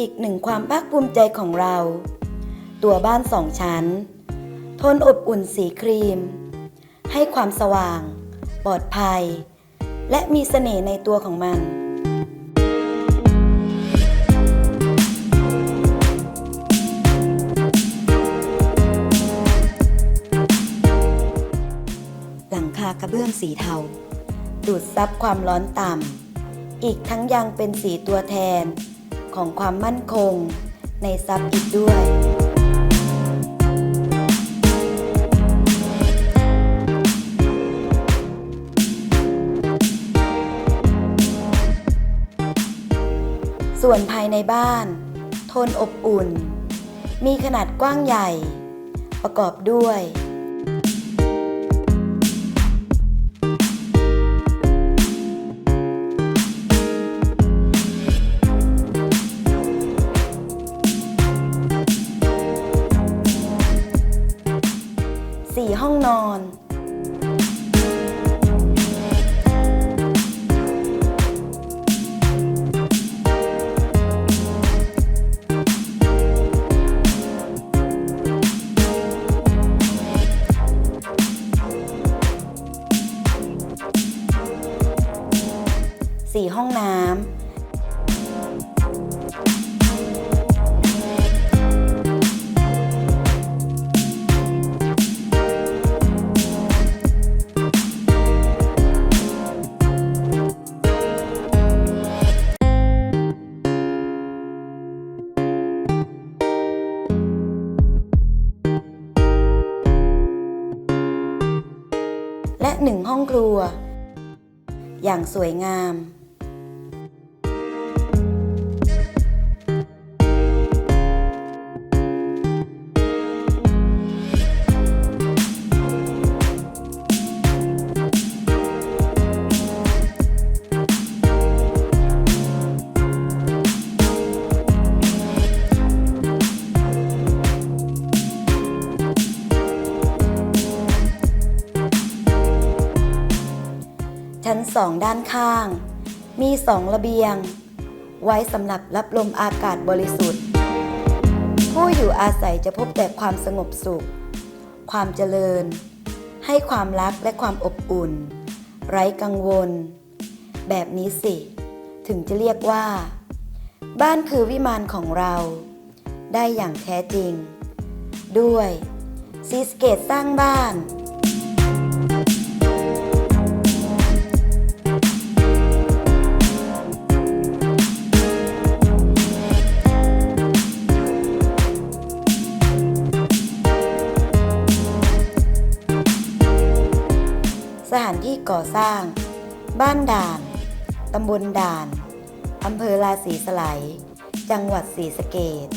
อีกหนึ่งความภาคภูมิใจของเรา ตัวบ้านสองชั้น ทนอบอุ่นสีครีม ให้ความสว่าง ปลอดภัย และมีเสน่ห์ในตัวของมันหลังคากระเบื้องสีเทา ดูดซับความร้อนต่ำ อีกทั้งยังเป็นสีตัวแทน ของความมั่นคงในทรัพย์อีกด้วยส่วนภายในบ้าน โทนอบอุ่น มีขนาดกว้างใหญ่ ประกอบด้วย ห้องนอนสี่ห้องน้ำ และหนึ่งห้องครัว อย่างสวยงาม สองด้านข้าง มีสองระเบียง ไว้สำหรับรับลมอากาศบริสุทธิ์ ผู้อยู่อาศัยจะพบแต่ความสงบสุข ความเจริญ ให้ความรักและความอบอุ่น ไร้กังวล แบบนี้สิ ถึงจะเรียกว่า บ้านคือวิมานของเรา ได้อย่างแท้จริง ด้วยซีสเกตสร้างบ้าน สถานที่ก่อสร้าง บ้านด่าน ตำบลด่าน อำเภอราศีสไลยจังหวัดศรีสะเกด